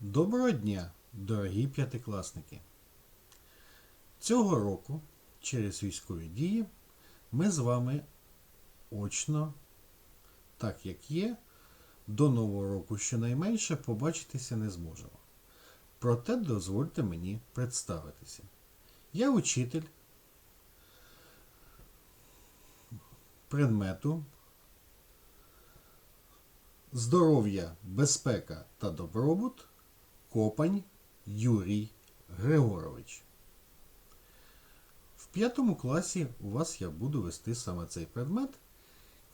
Доброго дня, дорогі п'ятикласники! Цього року через військові дії ми з вами очно, так як є, до Нового року щонайменше побачитися не зможемо. Проте дозвольте мені представитися. Я учитель предмету здоров'я, безпека та добробут Копань Юрій Григорович. В п'ятому класі у вас я буду вести саме цей предмет.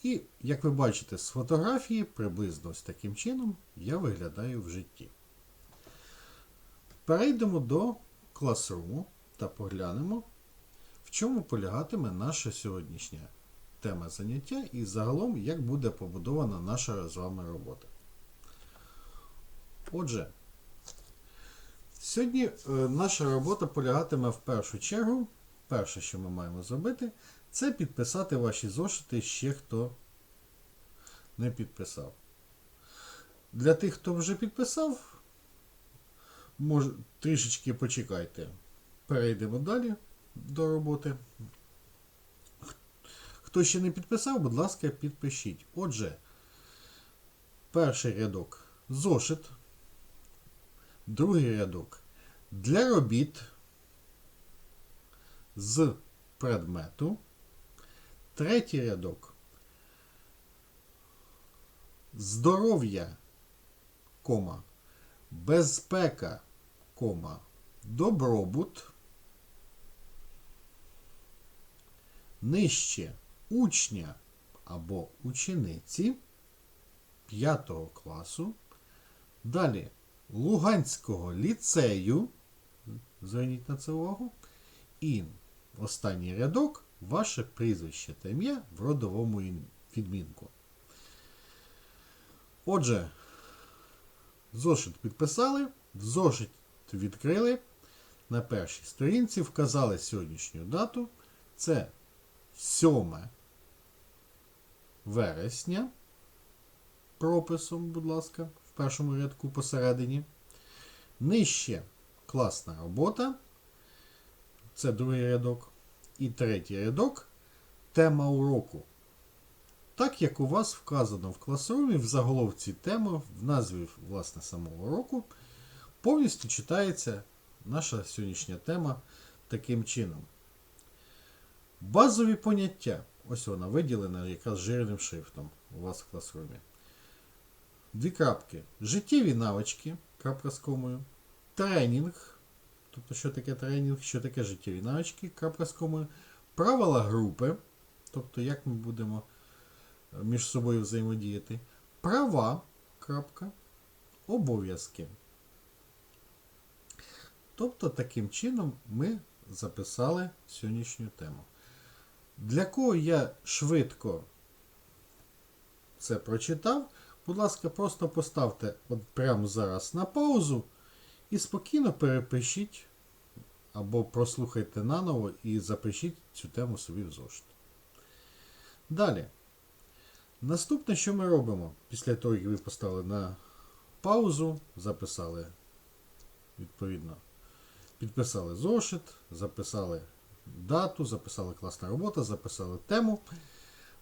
І, як ви бачите з фотографії, приблизно ось таким чином я виглядаю в житті. Перейдемо до класруму та поглянемо, в чому полягатиме наша сьогоднішня тема заняття і загалом, як буде побудована наша з вами робота. Отже, Сьогодні е, наша робота полягатиме в першу чергу. Перше, що ми маємо зробити, це підписати ваші зошити ще хто не підписав. Для тих, хто вже підписав, може, трішечки почекайте. Перейдемо далі до роботи. Хто ще не підписав, будь ласка, підпишіть. Отже, перший рядок зошит. Другий рядок. Для робіт з предмету. Третій рядок. Здоров'я, кома, безпека, кома, добробут. Нижче учня або учениці 5 класу. Далі Луганського ліцею. Зверніть на це увагу. І останній рядок ваше прізвище та ім'я в родовому відмінку. Отже, зошит підписали, зошит відкрили. На першій сторінці вказали сьогоднішню дату. Це 7 вересня. Прописом, будь ласка, першому рядку посередині. Нижче класна робота. Це другий рядок. І третій рядок тема уроку. Так як у вас вказано в класрумі, в заголовці теми, в назві власне самого уроку, повністю читається наша сьогоднішня тема таким чином. Базові поняття. Ось вона виділена якраз жирним шрифтом у вас в класрумі. Дві крапки. Життєві навички, крапка з комою. Тренінг. Тобто, що таке тренінг, що таке життєві навички, крапка з комою. Правила групи. Тобто, як ми будемо е, між собою взаємодіяти. Права. крапка, Обов'язки. Тобто, таким чином ми записали сьогоднішню тему. Для кого я швидко це прочитав, будь ласка, просто поставте от прямо зараз на паузу і спокійно перепишіть або прослухайте наново і запишіть цю тему собі в зошит. Далі. Наступне, що ми робимо після того, як ви поставили на паузу, записали відповідно, підписали зошит, записали дату, записали класна робота, записали тему.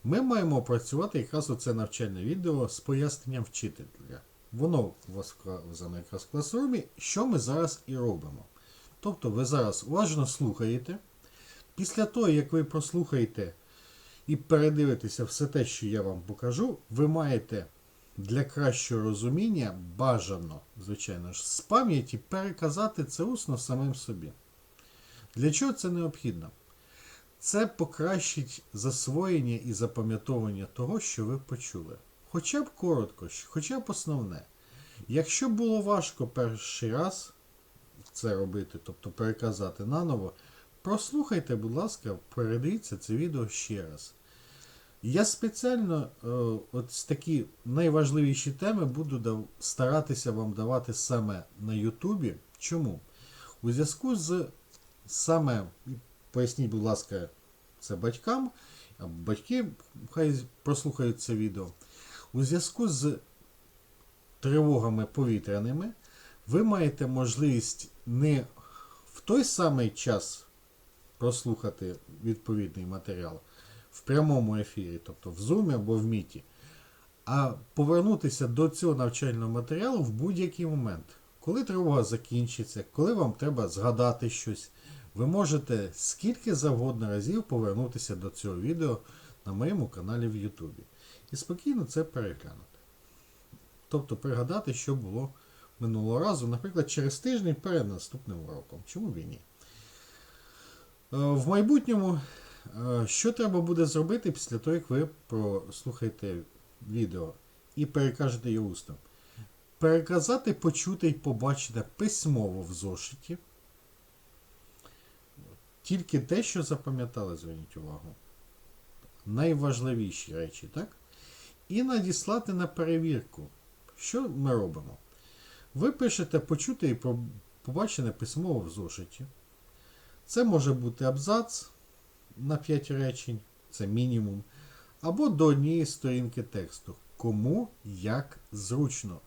Ми маємо опрацювати якраз оце навчальне відео з поясненням вчителя. Воно у вас вказано якраз в класрумі, що ми зараз і робимо. Тобто ви зараз уважно слухаєте. Після того, як ви прослухаєте і передивитеся все те, що я вам покажу, ви маєте для кращого розуміння бажано, звичайно ж, з пам'яті переказати це усно самим собі. Для чого це необхідно? Це покращить засвоєння і запам'ятовування того, що ви почули. Хоча б коротко, хоча б основне. Якщо було важко перший раз це робити, тобто переказати наново, прослухайте, будь ласка, передивіться це відео ще раз. Я спеціально е, от такі найважливіші теми буду старатися вам давати саме на Ютубі. Чому? У зв'язку з саме, поясніть, будь ласка, це батькам, батьки хай прослухають це відео. У зв'язку з тривогами повітряними ви маєте можливість не в той самий час прослухати відповідний матеріал в прямому ефірі, тобто в Zoom або в Міті, а повернутися до цього навчального матеріалу в будь-який момент. Коли тривога закінчиться, коли вам треба згадати щось, ви можете скільки завгодно разів повернутися до цього відео на моєму каналі в Ютубі. І спокійно це переглянути. Тобто пригадати, що було минулого разу, наприклад, через тиждень перед наступним уроком. Чому б і ні? Е, В майбутньому, е, що треба буде зробити після того, як ви прослухаєте відео і перекажете його устно? Переказати, почути і побачити письмово в зошиті. Тільки те, що запам'ятали, зверніть увагу. Найважливіші речі, так? І надіслати на перевірку. Що ми робимо? Ви пишете почути і побачене письмово в зошиті. Це може бути абзац на 5 речень, це мінімум. Або до однієї сторінки тексту. Кому як зручно.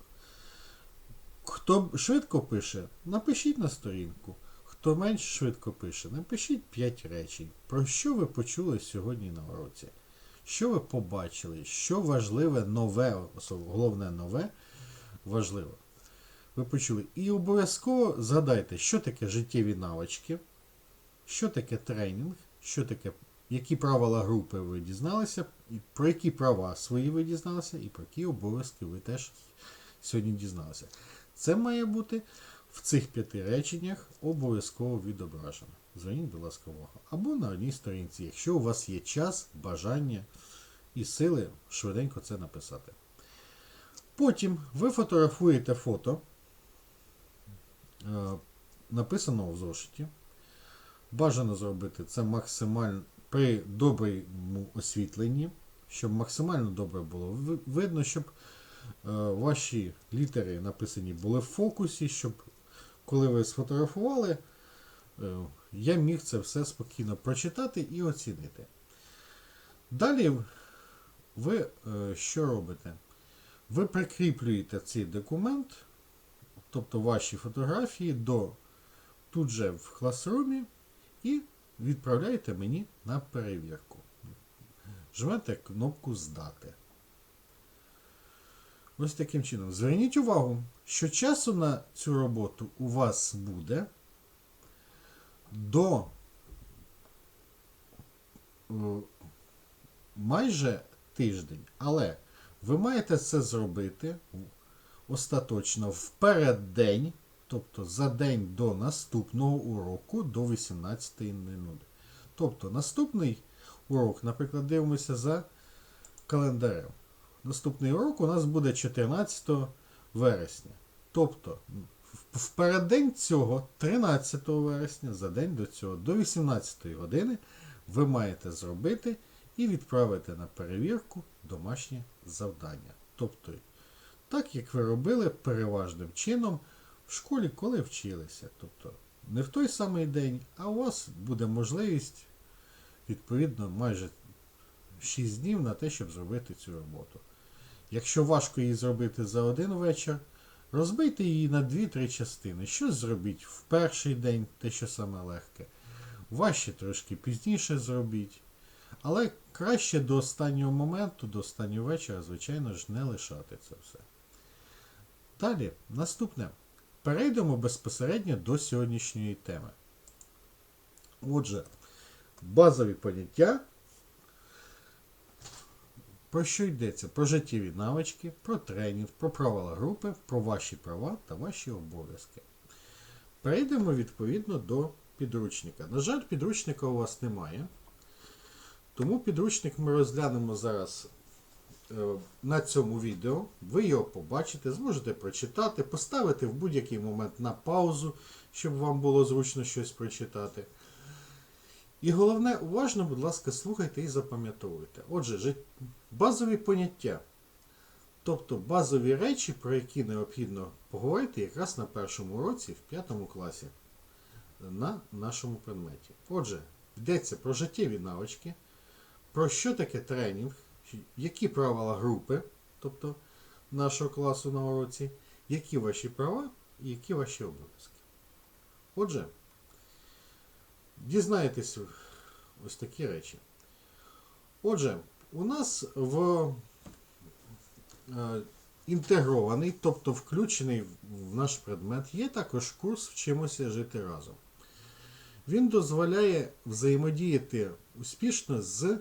Хто швидко пише, напишіть на сторінку. Хто менш швидко пише, напишіть 5 речень. Про що ви почули сьогодні на уроці? Що ви побачили? Що важливе, нове, головне нове, важливо. Ви почули. І обов'язково згадайте, що таке життєві навички, що таке тренінг, що таке, які правила групи ви дізналися, про які права свої ви дізналися, і про які обов'язки ви теж сьогодні дізналися. Це має бути в цих п'яти реченнях обов'язково відображено. Зверніть, будь ласка, увагу. Або на одній сторінці, якщо у вас є час, бажання і сили швиденько це написати. Потім ви фотографуєте фото, е, написаного в зошиті. Бажано зробити це максимально при доброму освітленні, щоб максимально добре було видно, щоб е, ваші літери написані були в фокусі, щоб коли ви сфотографували, е, я міг це все спокійно прочитати і оцінити. Далі ви е, що робите? Ви прикріплюєте цей документ, тобто ваші фотографії, до тут же в класрумі і відправляєте мені на перевірку. Жмете кнопку Здати. Ось таким чином. Зверніть увагу, що часу на цю роботу у вас буде до е, майже тиждень, але ви маєте це зробити остаточно в переддень, тобто за день до наступного уроку до 18.00. Тобто наступний урок, наприклад, дивимося за календарем. Наступний урок у нас буде 14 вересня. Тобто, в- переддень цього, 13 вересня, за день до цього, до 18 години, ви маєте зробити і відправити на перевірку домашнє завдання. Тобто, так як ви робили переважним чином в школі, коли вчилися. Тобто, не в той самий день, а у вас буде можливість, відповідно, майже 6 днів на те, щоб зробити цю роботу. Якщо важко її зробити за один вечір, розбийте її на 2-3 частини. Щось зробіть в перший день, те, що саме легке. Важче трошки пізніше зробіть. Але краще до останнього моменту, до останнього вечора, звичайно ж, не лишати це все. Далі, наступне. Перейдемо безпосередньо до сьогоднішньої теми. Отже, базові поняття. Про що йдеться? Про життєві навички, про тренінг, про правила групи, про ваші права та ваші обов'язки. Перейдемо відповідно до підручника. На жаль, підручника у вас немає. Тому підручник ми розглянемо зараз е, на цьому відео. Ви його побачите, зможете прочитати, поставити в будь-який момент на паузу, щоб вам було зручно щось прочитати. І головне, уважно, будь ласка, слухайте і запам'ятовуйте. Отже, базові поняття. Тобто базові речі, про які необхідно поговорити якраз на першому уроці в п'ятому класі на нашому предметі. Отже, йдеться про життєві навички, про що таке тренінг, які правила групи, тобто нашого класу на уроці, які ваші права і які ваші обов'язки. Отже, дізнаєтесь ось такі речі. Отже, у нас в е, інтегрований, тобто включений в наш предмет, є також курс Вчимося жити разом. Він дозволяє взаємодіяти успішно з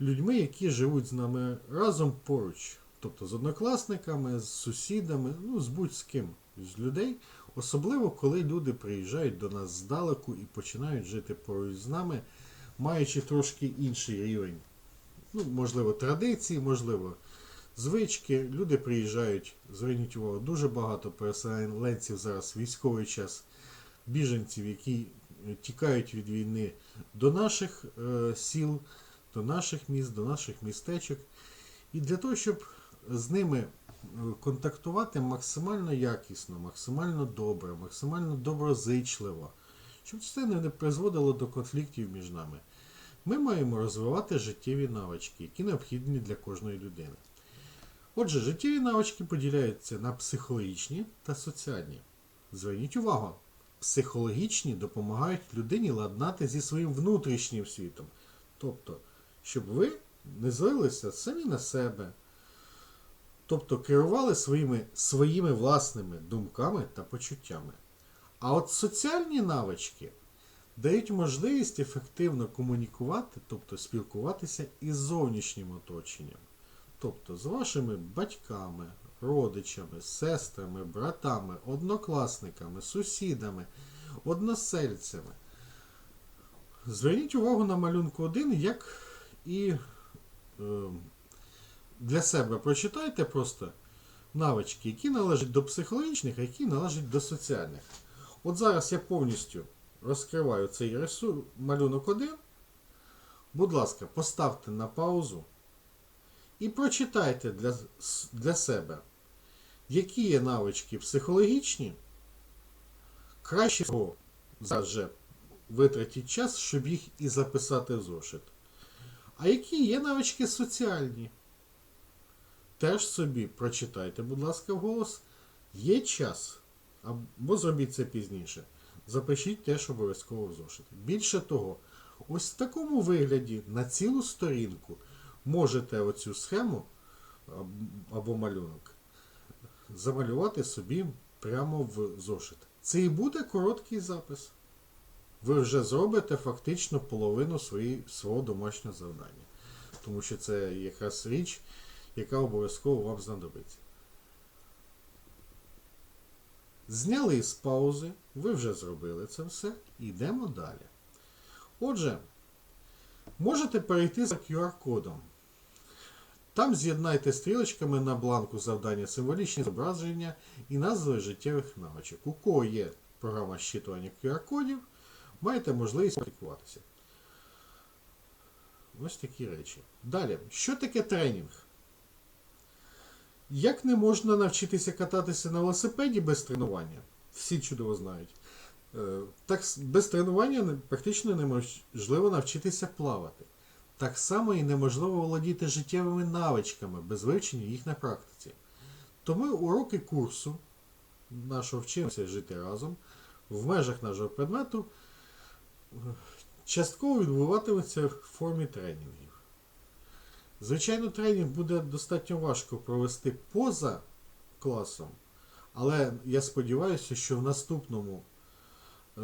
людьми, які живуть з нами разом поруч. Тобто з однокласниками, з сусідами, ну, з будь-з ким з людей. Особливо, коли люди приїжджають до нас здалеку і починають жити поруч з нами, маючи трошки інший рівень. Ну, можливо, традиції, можливо, звички. Люди приїжджають, зверніть увагу, дуже багато переселенців зараз військовий час, біженців, які тікають від війни до наших е, сіл, до наших міст, до наших містечок. І для того, щоб з ними контактувати максимально якісно, максимально добре, максимально доброзичливо, щоб це не призводило до конфліктів між нами. Ми маємо розвивати життєві навички, які необхідні для кожної людини. Отже, життєві навички поділяються на психологічні та соціальні. Зверніть увагу, психологічні допомагають людині ладнати зі своїм внутрішнім світом. Тобто, щоб ви не злилися самі на себе, тобто керували своїми, своїми власними думками та почуттями. А от соціальні навички дають можливість ефективно комунікувати, тобто спілкуватися із зовнішнім оточенням. Тобто з вашими батьками, родичами, сестрами, братами, однокласниками, сусідами, односельцями. Зверніть увагу на малюнку 1, як і е, для себе прочитайте просто навички, які належать до психологічних, а які належать до соціальних. От зараз я повністю розкриваю цей рису, малюнок 1. Будь ласка, поставте на паузу і прочитайте для, для себе, які є навички психологічні. Краще всього зараз же витратіть час, щоб їх і записати в зошит. А які є навички соціальні? Теж собі прочитайте, будь ласка, вголос. Є час, або зробіть це пізніше. Запишіть теж обов'язково в зошит. Більше того, ось в такому вигляді на цілу сторінку можете оцю схему або малюнок замалювати собі прямо в зошит. Це і буде короткий запис. Ви вже зробите фактично половину свої, свого домашнього завдання. Тому що це якраз річ, яка обов'язково вам знадобиться. Зняли з паузи, ви вже зробили це все. Йдемо далі. Отже, можете перейти за QR-кодом. Там з'єднайте стрілочками на бланку завдання символічні зображення і назви життєвих навичок. У кого є програма щитування QR-кодів, маєте можливість практикуватися. Ось такі речі. Далі, що таке тренінг? Як не можна навчитися кататися на велосипеді без тренування? Всі чудово знають. Е, Так без тренування практично неможливо навчитися плавати. Так само і неможливо володіти життєвими навичками без вивчення їх на практиці. Тому уроки курсу нашого вчимося жити разом в межах нашого предмету е, частково відбуватиметься в формі тренінгів. Звичайно, тренінг буде достатньо важко провести поза класом, але я сподіваюся, що в наступному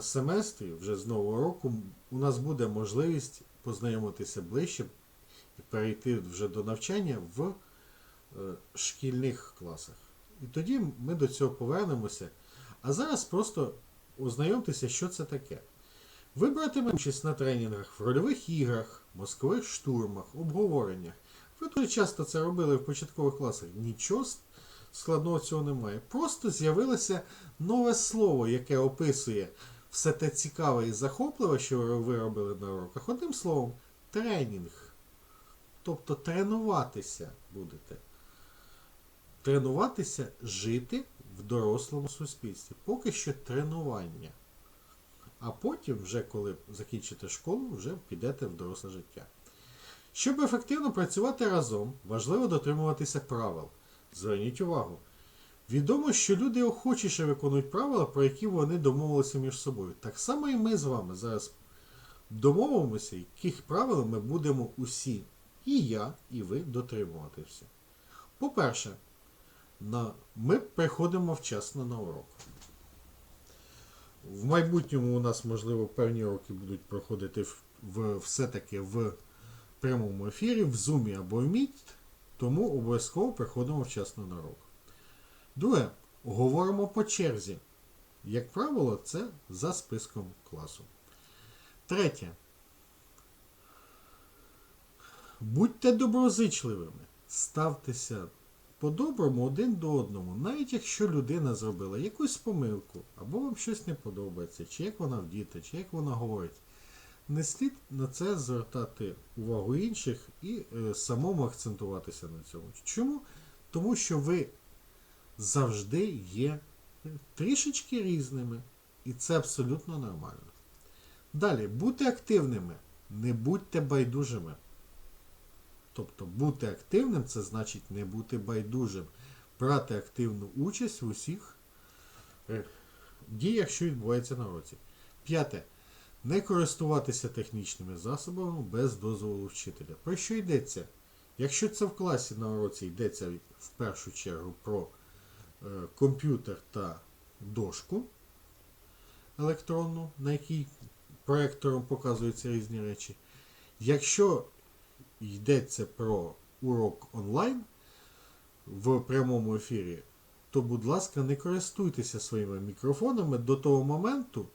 семестрі, вже з нового року, у нас буде можливість познайомитися ближче і перейти вже до навчання в е, шкільних класах. І тоді ми до цього повернемося. А зараз просто ознайомтеся, що це таке. Ви братиме участь на тренінгах в рольових іграх, мозкових штурмах, обговореннях. Ви дуже часто це робили в початкових класах. Нічого складного цього немає. Просто з'явилося нове слово, яке описує все те цікаве і захопливе, що ви робили на уроках. Одним словом, тренінг. Тобто тренуватися будете. Тренуватися жити в дорослому суспільстві. Поки що тренування. А потім, вже коли закінчите школу, вже підете в доросле життя. Щоб ефективно працювати разом, важливо дотримуватися правил. Зверніть увагу, Відомо, що люди охочіше виконують правила, про які вони домовилися між собою. Так само і ми з вами зараз домовимося, яких правил ми будемо усі, і я, і ви дотримуватися. По-перше, ми приходимо вчасно на урок. В майбутньому у нас, можливо, певні уроки будуть проходити в, в, все-таки в прямому ефірі, в Zoom або в Meet, тому обов'язково приходимо вчасно на урок. Друге, говоримо по черзі. Як правило, це за списком класу. Третє. Будьте доброзичливими. Ставтеся по-доброму один до одному, навіть якщо людина зробила якусь помилку, або вам щось не подобається, чи як вона вдіта, чи як вона говорить. Не слід на це звертати увагу інших і е, самому акцентуватися на цьому. Чому? Тому що ви завжди є трішечки різними, і це абсолютно нормально. Далі, бути активними, не будьте байдужими. Тобто бути активним це значить не бути байдужим, брати активну участь в усіх е, діях, що відбуваються на уроці. П'яте. Не користуватися технічними засобами без дозволу вчителя. Про що йдеться? Якщо це в класі на уроці йдеться в першу чергу про е, комп'ютер та дошку електронну, на якій проектором показуються різні речі. Якщо йдеться про урок онлайн в прямому ефірі, то, будь ласка, не користуйтеся своїми мікрофонами до того моменту,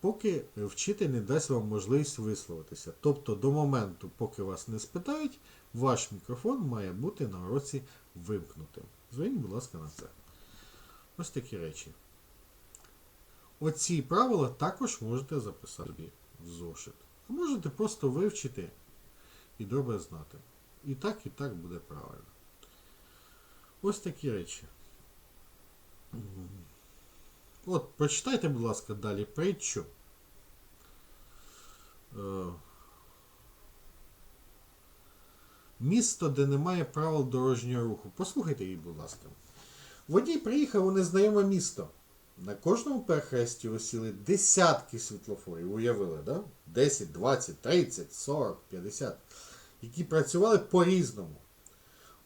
поки вчитель не дасть вам можливість висловитися. Тобто до моменту, поки вас не спитають, ваш мікрофон має бути на уроці вимкнутим. Зверніть, будь ласка, на це. Ось такі речі. Оці правила також можете записати в зошит. А можете просто вивчити і добре знати. І так, і так буде правильно. Ось такі речі. От, прочитайте, будь ласка, далі притчу. Е, Місто, де немає правил дорожнього руху. Послухайте її, будь ласка. Водій приїхав у незнайоме місто. На кожному перехресті осіли десятки світлофорів, уявили, да? 10, 20, 30, 40, 50, які працювали по-різному.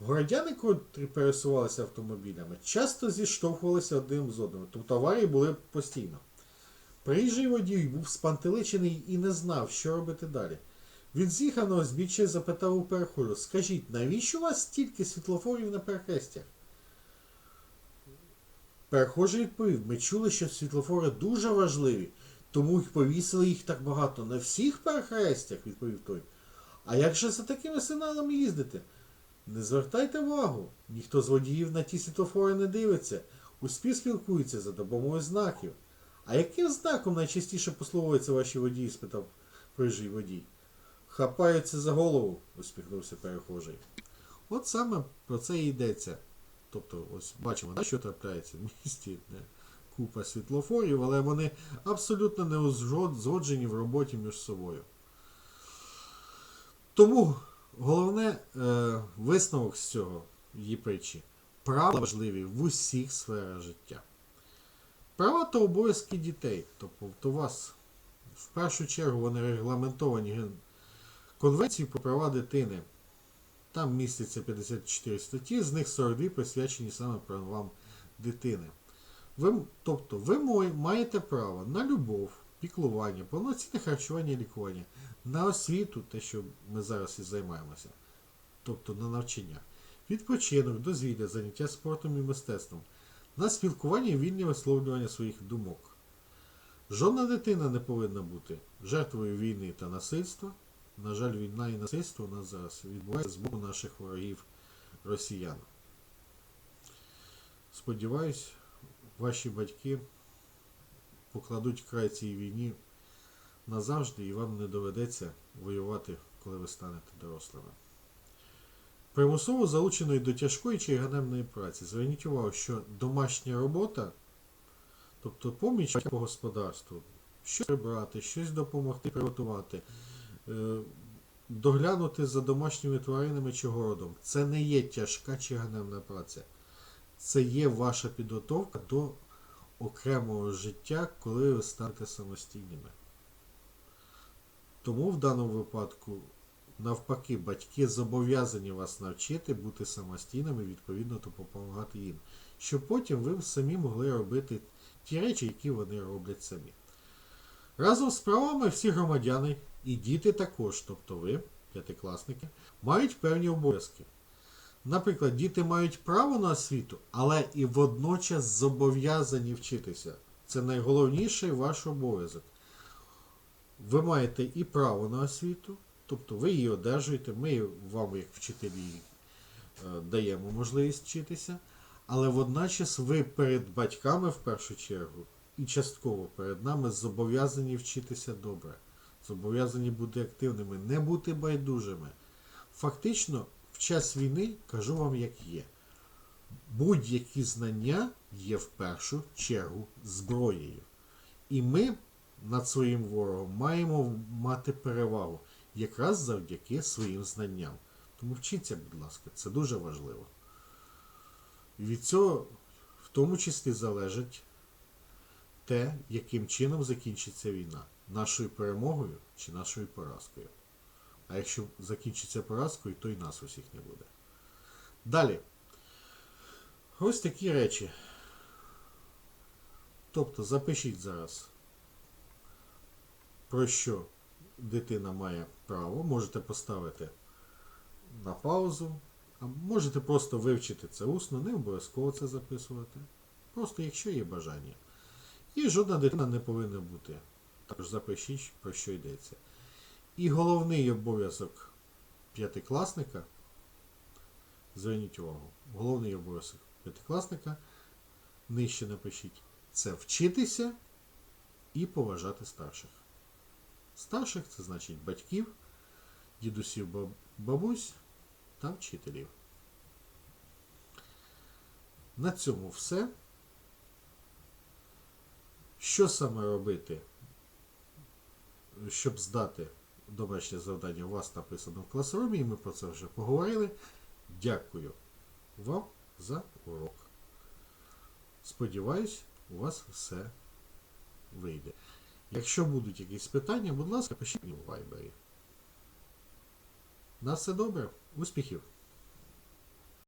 Городяни, котрі пересувалися автомобілями, часто зіштовхувалися один з одним, тобто аварії були постійно. Приїжджий водій був спантеличений і не знав, що робити далі. Він з'їхав на узбіччя запитав у перехожу, скажіть, навіщо у вас стільки світлофорів на перехрестях? Перехожий відповів, ми чули, що світлофори дуже важливі, тому й повісили їх так багато на всіх перехрестях, відповів той. А як же за такими сигналами їздити? Не звертайте увагу, ніхто з водіїв на ті світлофори не дивиться. Усі спілкуються за допомогою знаків. А яким знаком найчастіше послуговуються ваші водії? спитав прижий водій. Хапаються за голову, усміхнувся перехожий. От саме про це і йдеться. Тобто, ось бачимо, що трапляється в місті. Купа світлофорів, але вони абсолютно не узгоджені в роботі між собою. Тому головне е, висновок з цього її притчі. Права важливі в усіх сферах життя. Права та обов'язки дітей. Тобто у вас в першу чергу вони регламентовані Конвенцією про права дитини. Там міститься 54 статті, з них 42 присвячені саме правам дитини. Ви, тобто ви маєте право на любов, піклування, повноцінне харчування і лікування, на освіту, те, що ми зараз і займаємося, тобто на навчання, відпочинок, дозвілля, заняття спортом і мистецтвом, на спілкування і вільне висловлювання своїх думок. Жодна дитина не повинна бути жертвою війни та насильства. На жаль, війна і насильство у нас зараз відбувається з боку наших ворогів росіян. Сподіваюсь, ваші батьки покладуть край цій війні назавжди і вам не доведеться воювати, коли ви станете дорослими. Примусово залученої до тяжкої чи ганебної праці. Зверніть увагу, що домашня робота, тобто поміч по господарству, щось прибрати, щось допомогти приготувати, е, доглянути за домашніми тваринами чи городом, це не є тяжка чи ганебна праця. це є ваша підготовка до окремого життя, коли ви станете самостійними. Тому в даному випадку, навпаки, батьки зобов'язані вас навчити бути самостійними, відповідно, допомагати їм. Щоб потім ви самі могли робити ті речі, які вони роблять самі. Разом з правами всі громадяни і діти також, тобто ви, п'ятикласники, мають певні обов'язки. Наприклад, діти мають право на освіту, але і водночас зобов'язані вчитися. Це найголовніший ваш обов'язок. Ви маєте і право на освіту, тобто ви її одержуєте, ми вам, як вчителі, е, даємо можливість вчитися, але водночас ви перед батьками в першу чергу і частково перед нами зобов'язані вчитися добре, зобов'язані бути активними, не бути байдужими. Фактично, в час війни кажу вам, як є. Будь-які знання є в першу чергу зброєю. І ми над своїм ворогом маємо мати перевагу якраз завдяки своїм знанням. Тому вчіться, будь ласка, це дуже важливо. І від цього в тому числі залежить те, яким чином закінчиться війна. Нашою перемогою чи нашою поразкою. А якщо закінчиться поразкою, то й нас усіх не буде. Далі. Ось такі речі. Тобто запишіть зараз, про що дитина має право. Можете поставити на паузу, а можете просто вивчити це усно, не обов'язково це записувати. Просто якщо є бажання. І жодна дитина не повинна бути. Також запишіть, про що йдеться. І головний обов'язок п'ятикласника, зверніть увагу, головний обов'язок п'ятикласника, нижче напишіть, це вчитися і поважати старших. Старших це значить батьків, дідусів, бабусь та вчителів. На цьому все. Що саме робити, щоб здати домашнє завдання у вас написано в класрумі, і ми про це вже поговорили. Дякую вам за урок. Сподіваюсь, у вас все вийде. Якщо будуть якісь питання, будь ласка, пишіть мені в вайбері. На все добре, успіхів!